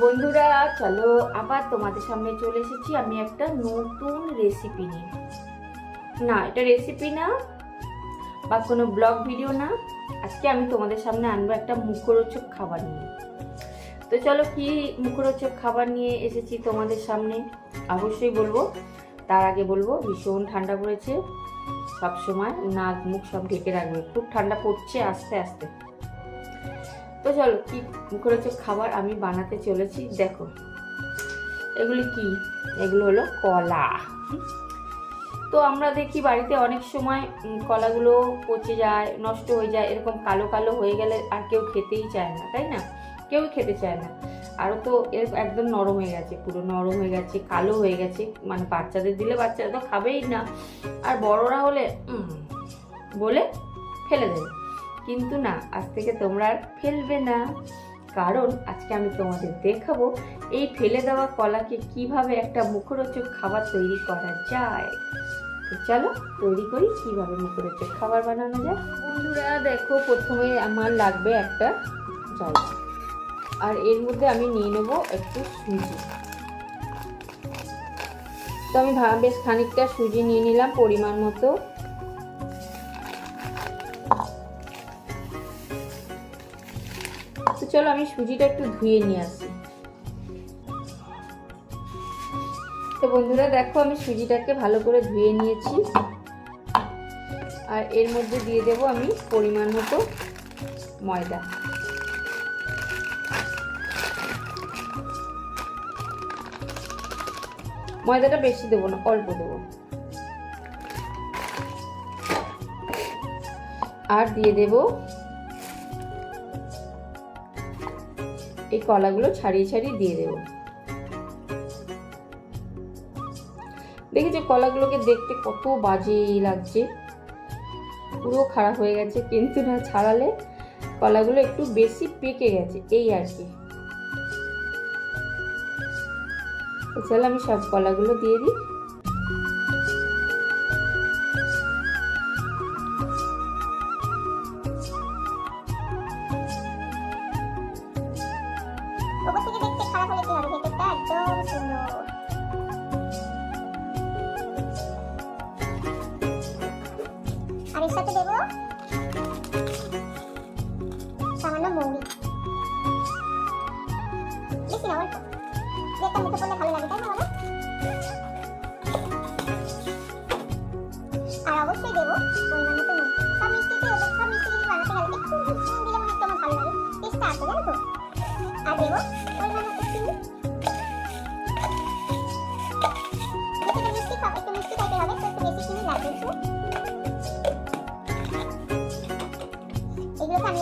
বন্ধুরা, চলো আবার তোমাদের সামনে চলে এসেছি আমি একটা নতুন রেসিপি নিয়ে। না, এটা রেসিপি না, বা কোনো ব্লগ ভিডিও না। আজকে আমি তোমাদের সামনে আনব একটা মুখরোচক খাবার নিয়ে। তো চলো কি মুখরোচক খাবার নিয়ে এসেছি তোমাদের সামনে? অবশ্যই বলব, তার আগে বলব, ভীষণ ঠান্ডা পড়েছে। সব সময় নাক মুখ সব ঢেকে রাখবে। খুব ঠান্ডা পড়ছে আস্তে আস্তে। তো চলো, কি মুখরোচক খাবার আমি বানাতে চলেছি? দেখো। এগুলি কি? এগুলো হলো কলা। তো আমরা দেখি বাড়িতে অনেক সময় কলাগুলো পচে যায়, নষ্ট হয়ে যায়, এরকম কালো কালো হয়ে গেলে আর কেউ খেতেই চায় না, তাই না? কেউ খেতে চায় না। আরও তো এর একদম নরম হয়ে গেছে, পুরো নরম হয়ে গেছে, কালো হয়ে গেছে। মানে বাচ্চাদের দিলে বাচ্চারা তো খাবেই না। আর বড়রা হলে বলে ফেলে দেবে কিন্তু না, আজ থেকে তোমরা আর ফেলবে না। কারণ আজকে আমি তোমাদের দেখাবো এই ফেলে দেওয়া কলাকে কীভাবে একটা মুখরোচক খাবার তৈরি করা যায়। তো চলো, তৈরি করি, কীভাবে মুখরোচক খাবার বানানো যায়। বন্ধুরা, দেখো, প্রথমে আমার লাগবে একটা জল। আর এর মধ্যে আমি নিয়ে নেব একটু সুজি। তো আমি বেশ খানিকটা সুজি নিয়ে নিলাম পরিমাণ মতো। চলো আমি সুজিটা একটু ধুয়ে নিয়ে আসি। তো বন্ধুরা, দেখো আমি সুজিটাকে ভালো করে ধুয়ে নিয়েছি। আর এর মধ্যে দিয়ে দেব আমি পরিমাণ মতো ময়দা। ময়দাটা বেশি দেবো না, অল্প দেবো। আর দিয়ে দেবো এই কলাগুলো ছাড়িয়ে ছাড়িয়ে দিয়ে দেবো। দেখেছ কলাগুলোকে দেখতে কত বাজে লাগছে। পুরো খারাপ হয়ে গেছে, কিন্তু না ছাড়ালে কলাগুলো একটু বেশি পেকে গেছে, এই আর কি। চলো আমি সব কলাগুলো দিয়ে দিই।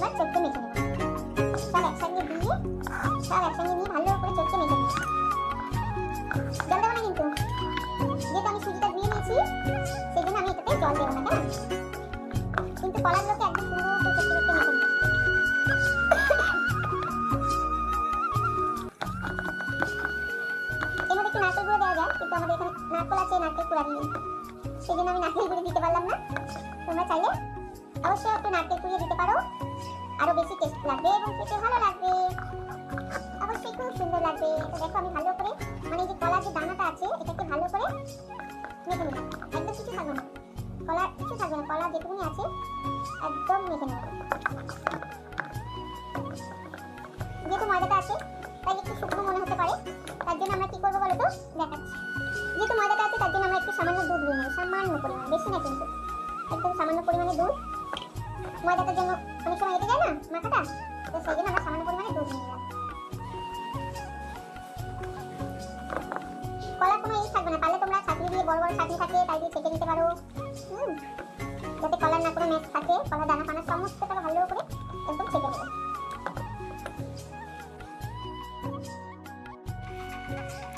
এবার চটকে মেখে নেব। সব একসঙ্গে দিয়ে সব একসঙ্গে নিয়ে ভালো করে চটকে মেখে নেব। জল দেবো না কিন্তু। যেহেতু আমি সুজিটা ধুয়ে নিয়েছি সেই জন্য আমি এটাতে জল দেবো না, কেমন? কিন্তু কলাগুলোকে একদম করে চটকে মেখে নেব। আমাদের এখানে নারকেল আছে, নারকেল কুড়া নেই সেই জন্য আমি নারকেল গুঁড়ো দিতে পারলাম না। তোমরা চাইলে অবশ্যই একটু নারকেল কুড়িয়ে দিতে পারো। আরও বেশি টেস্ট লাগবে এবং খেতে ভালো লাগবে। অবশ্যই খুব সুন্দর লাগবে। তো দেখো আমি ভালো করে মানে যে কলার যে দানাটা আছে, এটাকে ভালো করে মেখে নেব একদম কিছু থাকবে না। কলা কিছু থাকবে না। কলা যেটুকুনি আছে, একদম মেখে নেব যেহেতু ময়দাটা আছে, তাই একটু শুকনো মনে হতে পারে। তার জন্য আমরা কি করব বলো তো? দেখাচ্ছি। যেহেতু ময়দাটা আছে, তার জন্য আমরা একটু সামান্য দুধ দিয়ে নেব। সামান্য পরিমাণে, বেশি না কিন্তু। একদম সামান্য পরিমাণে দুধ। ময়দাটার জন্য অনেক সময় এটে যায় না, মাথাটা? তো সেই জন্য আমরা সামান্য পরিমাণে দুধ নিয়ে নিলাম। কলা কোনো ইস থাকবে না, পারলে তোমরা ছাঁকনি দিয়ে বড় বড় ছাঁকনি থাকে, তাই দিয়ে ছেঁকে নিতে পারো। যাতে কলার না কোনো ম্যাচ থাকে কলা দানা পানা সমস্তটা ভালো করে একদম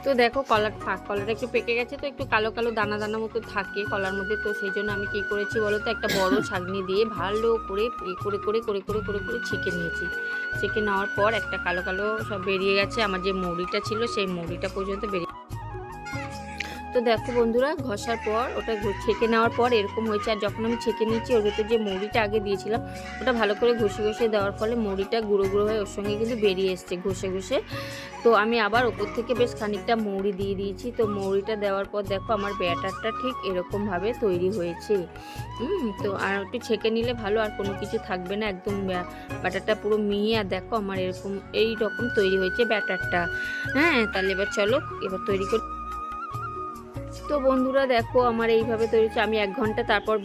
তো দেখো কলার থাক কলাটা একটু পেকে গেছে তো একটু কালো কালো দানা দানা মতো থাকে কলার মধ্যে। তো সেই জন্য আমি কি করেছি বলো তো, একটা বড় ছাগনি দিয়ে ভালো করে করে করে করে করে করে করে ছেঁকে নিয়েছি। ছেঁকে নেওয়ার পর একটা কালো কালো সব বেরিয়ে গেছে, আমার যে মুড়িটা ছিল সেই মুড়িটা পর্যন্ত বেরিয়ে তো দেখো বন্ধুরা, ঘষার পর ওটা ছেঁকে নেওয়ার পর এরকম হয়েছে। আর যখন আমি ছেঁকে নিয়েছি, ওর ভেতর যে মুড়িটা আগে দিয়েছিলাম, ওটা ভালো করে ঘষে ঘষে দেওয়ার ফলে মুড়িটা গুঁড়ো গুঁড়ো হয়ে ওর সঙ্গে কিন্তু বেরিয়ে এসছে ঘষে ঘষে। তো আমি আবার ওপর থেকে বেশ খানিকটা মৌরি দিয়ে দিয়েছি। তো মৌরিটা দেওয়ার পর দেখো আমার ব্যাটারটা ঠিক এরকমভাবে তৈরি হয়েছে। তো আর একটু ছেঁকে নিলে ভালো, আর কোনো কিছু থাকবে না, একদম ব্যাটারটা পুরো মিহি। আর দেখো আমার এরকম এই রকম তৈরি হয়েছে ব্যাটারটা। হ্যাঁ তাহলে এবার চলো, এবার তৈরি করি তো বন্ধুরা দেখো, আমার এইভাবে তৈরি হচ্ছে। আমি এক ঘণ্টা তারপর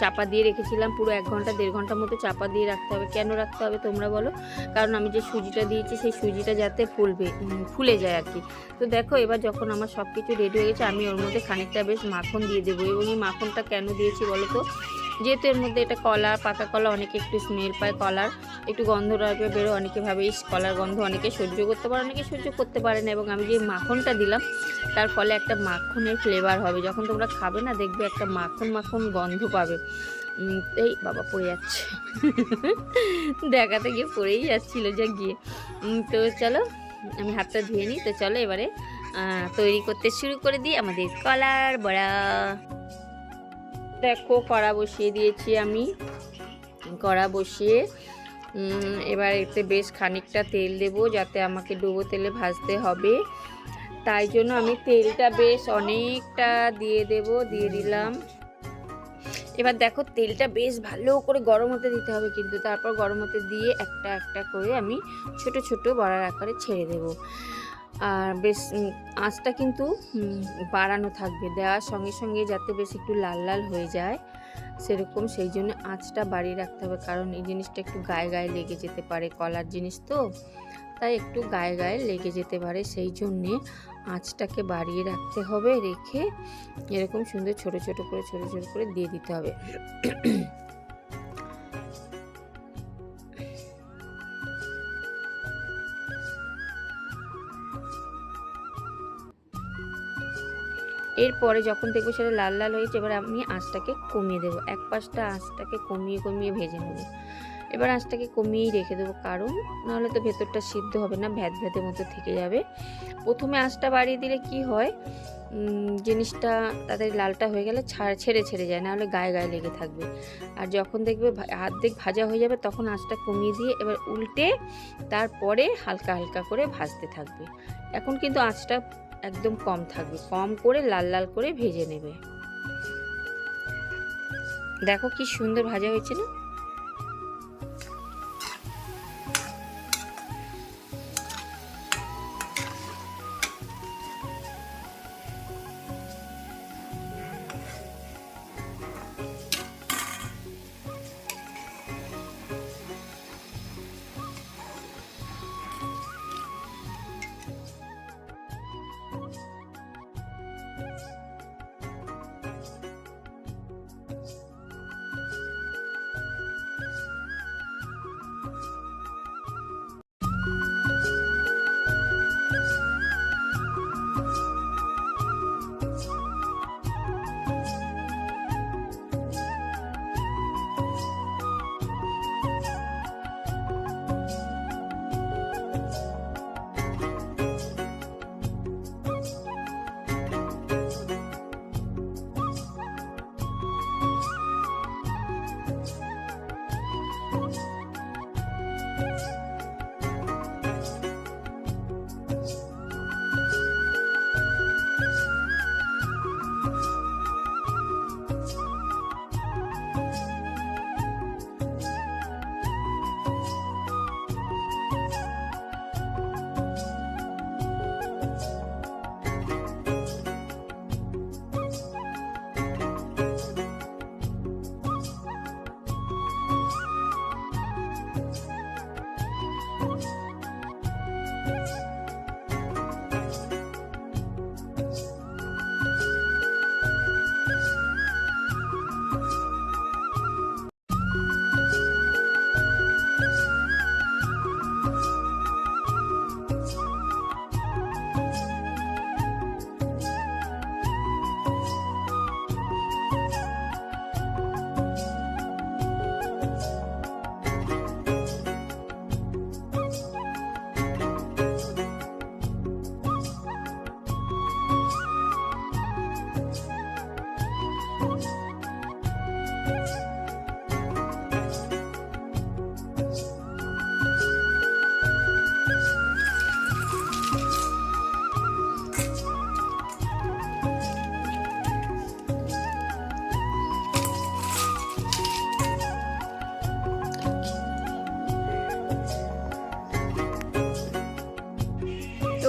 চাপা দিয়ে রেখেছিলাম। পুরো এক ঘণ্টা, দেড় ঘণ্টার মতো চাপা দিয়ে রাখতে হবে। কেন রাখতে হবে তোমরা বলো? কারণ আমি যে সুজিটা দিয়েছি, সেই সুজিটা যাতে ফুলবে ফুলে যায় আর কি। তো দেখো, এবার যখন আমার সব কিছু রেডি হয়ে গেছে, আমি ওর মধ্যে খানিকটা বেশ মাখন দিয়ে দেবো। এবং এই মাখনটা কেন দিয়েছি বলো তো? যেহেতু এর মধ্যে এটা কলা, পাকা কলা, অনেকে একটু স্মেল পায় কলার। একটু গন্ধ টাইপের বেরো অনেকে ভাবে, ইস, কলার গন্ধ। অনেকে সহ্য করতে পারে, অনেকে সহ্য করতে পারে না। এবং আমি যে মাখনটা দিলাম, তার ফলে একটা মাখনের ফ্লেভার হবে। যখন তোমরা খাবে না, দেখবে একটা মাখন মাখন গন্ধ পাবে। এই বাবা পড়ে যাচ্ছে। দেখাতে গিয়ে পড়েই যাচ্ছিল, যা গিয়ে। তো চলো, আমি হাতটা ধুয়ে নিই। তো চলো এবারে তৈরি করতে শুরু করে দিই আমাদের কলার বড়া। দেখো, কড়া বসিয়ে দিয়েছি আমি। কড়া বসিয়ে এবার এতে বেশ খানিকটা তেল দেবো যাতে আমাকে ডুবো তেলে ভাজতে হবে। তাই জন্য আমি তেলটা বেশ অনেকটা দিয়ে দেব, দিয়ে দিলাম। এবার দেখো, তেলটা বেশ ভালো করে গরম হতে দিতে হবে কিন্তু তারপর গরম হতে দিয়ে একটা একটা করে আমি ছোট ছোট বড়ার আকারে ছেড়ে দেব। আর বেশ আঁচটা কিন্তু বাড়ানো থাকবে। দেওয়ার সঙ্গে সঙ্গে যাতে বেশ একটু লাল লাল হয়ে যায়, সেরকম সেই জন্য আঁচটা বাড়িয়ে রাখতে হবে। কারণ এই জিনিসটা একটু গায়ে গায়ে লেগে যেতে পারে, কলার জিনিস তো। তাই একটু গায়ে গায়ে লেগে যেতে পারে, সেই জন্যে আঁচটাকে বাড়িয়ে রাখতে হবে, রেখে এরকম সুন্দর ছোট ছোট করে, ছোট ছোট করে দিয়ে দিতে হবে। এরপরে যখন দেখব সেটা লাল লাল হয়েছে এবার আমি আঁচটাকে কমিয়ে দেবো। এক পাশটা আঁচটাকে কমিয়ে কমিয়ে ভেজে নেব। এবার আঁচটাকে কমিয়েই রেখে দেবো, কারণ নাহলে তো ভেতরটা সিদ্ধ হবে না, ভ্যাত ভ্যাতের মতো থেকে যাবে। প্রথমে আঁচটা বাড়িয়ে দিলে কি হয় জিনিসটা তাদের লালটা হয়ে গেলে ছাড়, ছেড়ে ছেড়ে যায়, নাহলে গায়ে গায়ে লেগে থাকবে। আর যখন দেখবে ভা- অর্ধেক ভাজা হয়ে যাবে, তখন আঁচটা কমিয়ে দিয়ে এবার উল্টে তারপরে হালকা হালকা করে ভাজতে থাকবে। এখন কিন্তু আঁচটা একদম কম থাকবে। কম করে লাল লাল করে ভেজে নেবে। দেখো কি সুন্দর ভাজা হয়েছে না?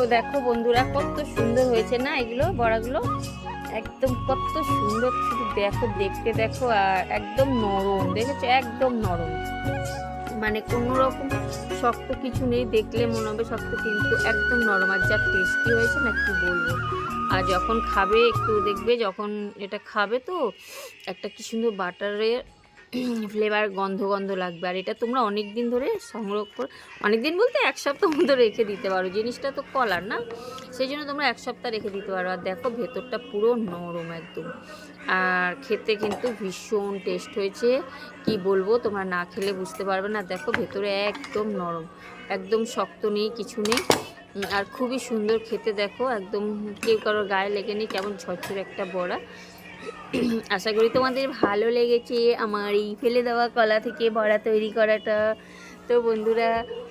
দেখো বন্ধুরা, কত সুন্দর হয়েছে না এগুলো, বড়াগুলো? একদম কত সুন্দর, শুধু দেখো, দেখতে দেখো, আর একদম নরম, দেখেছ? একদম নরম। মানে কোনো রকম শক্ত কিছু নেই, দেখলে মনে হবে শক্ত, কিন্তু একদম নরম। আর যা টেস্টি হয়েছে না, কি বলব? আর যখন খাবে, একটু দেখবে, যখন এটা খাবে তো, একটা কি সুন্দর বাটারের ফ্লেভার গন্ধ গন্ধ লাগবে। আর এটা তোমরা অনেক দিন ধরে সংগ্রহ করে অনেক দিন বলতে এক সপ্তাহ মতো রেখে দিতে পারো। জিনিসটা তো কলার না? সেই জন্য তোমরা এক সপ্তাহ রেখে দিতে পারো। আর দেখো ভেতরটা পুরো নরম একদম। আর খেতে কিন্তু ভীষণ টেস্ট হয়েছে। কি বলব, তোমরা না খেলে বুঝতে পারবে না। দেখো ভেতরে একদম নরম। একদম শক্ত নেই, কিছু নেই। আর খুবই সুন্দর খেতে দেখো। একদম কেউ কারোর গায়ে লেগে নেই। কেমন ঝরঝর একটা বড়া। আশা করি তোমাদের ভালো লেগেছে আমার এই ফেলে দেওয়া কলা থেকে বড়া তৈরি করাটা। তো বন্ধুরা,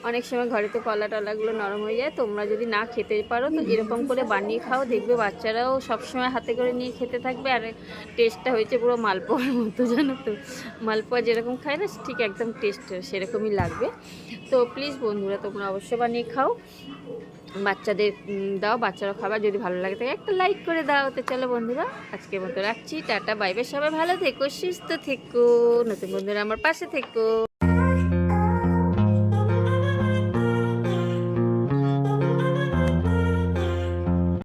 অনেক সময় ঘরে তো কলা টলাগুলো নরম হয়ে যায়, তোমরা যদি না খেতে পারো তো এরকম করে বানিয়ে খাও। দেখবে বাচ্চারাও সবসময় হাতে করে নিয়ে খেতে থাকবে আর টেস্টটা হয়েছে পুরো মালপোয়ার মতো, জানো তো। মালপোয়া যেরকম খায় না, ঠিক একদম টেস্ট সেরকমই লাগবে। তো প্লিজ বন্ধুরা, তোমরা অবশ্যই বানিয়ে খাও। বাচ্চাদের দাও, বাচ্চারা খাবার যদি ভালো লাগে থাকে একটা লাইক করে দাও। তো চলো বন্ধুরা, আজকের মতো রাখছি, টাটা বাইবে সবাই ভালো থেকো, সুস্থ থেকো, নতুন বন্ধুরা আমার পাশে থেকো।